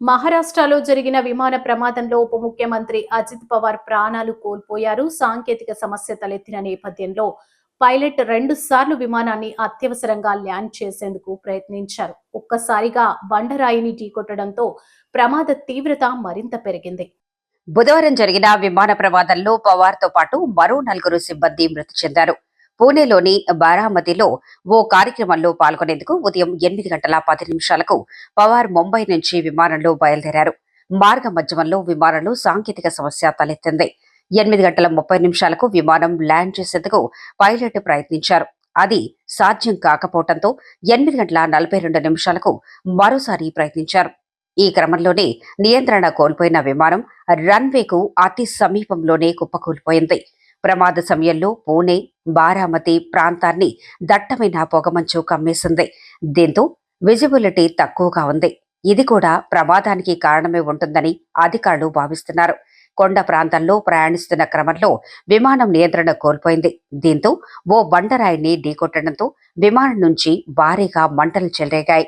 మహారాష్ట్రలో జరిగిన విమాన ప్రమాదంలో ఉప ముఖ్యమంత్రి అజిత్ పవార్ ప్రాణాలు కోల్పోయారు. సాంకేతిక సమస్య తలెత్తిన నేపథ్యంలో పైలట్ రెండు సార్లు విమానాన్ని అత్యవసరంగా ల్యాండ్ చేసేందుకు ప్రయత్నించారు. ఒక్కసారిగా బండరాయిని ఢీకొట్టడంతో ప్రమాద తీవ్రత మరింత పెరిగింది. బుధవారం జరిగిన విమాన ప్రమాదంలో పవార్తో పాటు మరో నలుగురు సిబ్బంది మృతి చెందారు. పూణేలోని బారామతిలో ఓ కార్యక్రమంలో పాల్గొనేందుకు ఉదయం ఎనిమిది గంటల పది నిమిషాలకు పవార్ ముంబై నుంచి విమానంలో బయలుదేరారు. మార్గ మధ్యమంలో విమానంలో సాంకేతిక సమస్య తలెత్తింది. ఎనిమిది గంటల ముప్పై నిమిషాలకు విమానం ల్యాండ్ చేసేందుకు పైలట్ ప్రయత్నించారు. అది సాధ్యం కాకపోవడంతో ఎనిమిది గంటల నలభై రెండు నిమిషాలకు మరోసారి ప్రయత్నించారు. ఈ క్రమంలోనే నియంత్రణ కోల్పోయిన విమానం రన్వేకు అతి సమీపంలోనే కుప్పకూలిపోయింది. ప్రమాద సమయంలో పూణే బారామతి ప్రాంతాన్ని దట్టమైన పొగమంచు కమ్మేసింది. దీంతో విజిబిలిటీ తక్కువగా ఉంది. ఇది కూడా ప్రమాదానికి కారణమే ఉంటుందని అధికారులు భావిస్తున్నారు. కొండ ప్రాంతంలో ప్రయాణిస్తున్న క్రమంలో విమానం నియంత్రణ కోల్పోయింది. దీంతో ఓ బండరాయిని ఢీకొట్టడంతో విమానం నుంచి భారీగా మంటలు చెలరేగాయి.